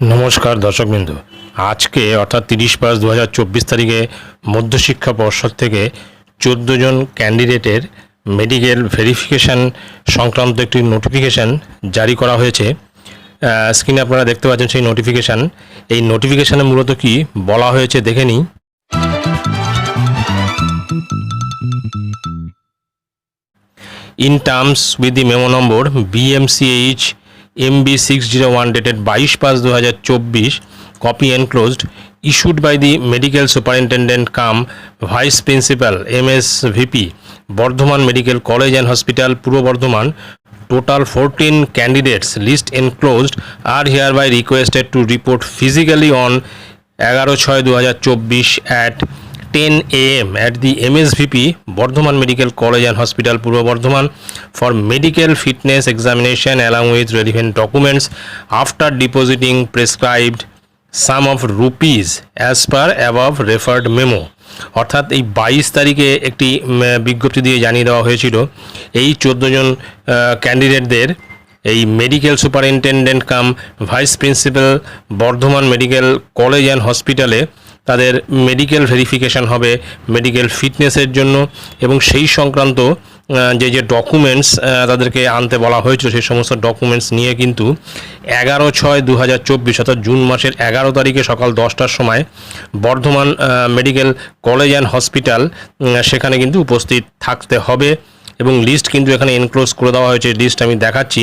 নমস্কার দর্শকবৃন্দ। আজকে অর্থাৎ তিরিশ পাঁচ দু হাজার চব্বিশ তারিখে মধ্যশিক্ষা পর্ষদ থেকে চোদ্দ জন ক্যান্ডিডেটের মেডিকেল ভেরিফিকেশান সংক্রান্ত একটি নোটিফিকেশান জারি করা হয়েছে। স্ক্রিনে আপনারা দেখতে পাচ্ছেন সেই নোটিফিকেশান। এই নোটিফিকেশানে মূলত কি বলা হয়েছে দেখে নিই। in terms with the memo MB six zero one dated বাইশ পাঁচ দু হাজার চব্বিশ copy enclosed issued by the medical superintendent cum vice principal M S VP Bardhaman medical college and hospital Purba Bardhaman, total 14 candidates, list enclosed requested to report physically on এগারো ছয় দু হাজার চব্বিশ at ten A M at the MSVP Bardhaman medical college and hospital Purba Bardhaman for medical fitness examination along with relevant documents after depositing prescribed sum of rupees as per above referred memo অর্থাৎ এই বাইশ তারিখে একটি বিজ্ঞপ্তি দিয়ে জানিয়ে দেওয়া হয়েছিল, এই চোদ্দোজন ক্যান্ডিডেটদের এই medical superintendent cum vice principal Bardhaman medical college and হসপিটালে তাদের মেডিকেল ভেরিফিকেশান হবে মেডিকেল ফিটনেসের জন্য এবং সেই সংক্রান্ত যে যে ডকুমেন্টস তাদেরকে আনতে বলা হয়েছিল সেই সমস্ত ডকুমেন্টস নিয়ে কিন্তু এগারো ছয় দু হাজার চব্বিশ অর্থাৎ জুন মাসের এগারো তারিখে সকাল দশটার সময় Bardhaman medical college and hospital সেখানে কিন্তু উপস্থিত থাকতে হবে এবং লিস্ট কিন্তু এখানে এনক্লোজ করে দেওয়া হয়েছে। লিস্ট আমি দেখাচ্ছি।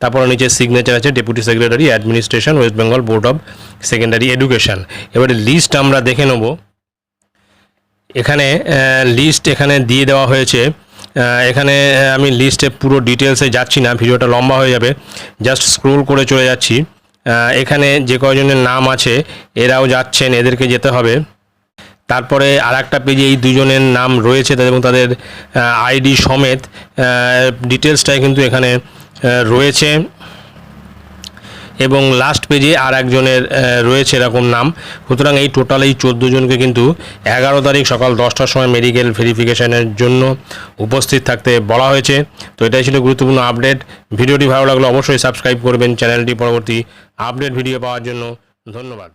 তারপরে নিচে সিগনেচার আছে deputy secretary administration West Bengal board of secondary education এবারে লিস্ট আমরা দেখে নেব। এখানে লিস্ট এখানে দিয়ে দেওয়া হয়েছে। এখানে আমি লিস্টে পুরো ডিটেলসে যাচ্ছি না, ভিডিওটা লম্বা হয়ে যাবে। জাস্ট স্ক্রোল করে চলে যাচ্ছি। এখানে যে কয়জনের নাম আছে, এরাও যাচ্ছেন, এদেরকে যেতে হবে। তারপরে আর একটা পেজে এই দুজনের নাম রয়েছে এবং তাদের আইডি সমেত ডিটেলসটাই কিন্তু এখানে রয়েছে। এবং লাস্ট পেজে আর একজনের রয়েছে এরকম নাম। সুতরাং এই টোটাল এই চোদ্দ জনকে কিন্তু এগারো তারিখ সকাল দশটার সময় মেডিকেল ভেরিফিকেশনের জন্য উপস্থিত থাকতে বলা হয়েছে। তো এটাই ছিল গুরুত্বপূর্ণ আপডেট ভিডিওটি ভালো লাগলে অবশ্যই সাবস্ক্রাইব করবেন। চ্যানেলটি পরবর্তী আপডেট ভিডিও পাওয়ার জন্য ধন্যবাদ।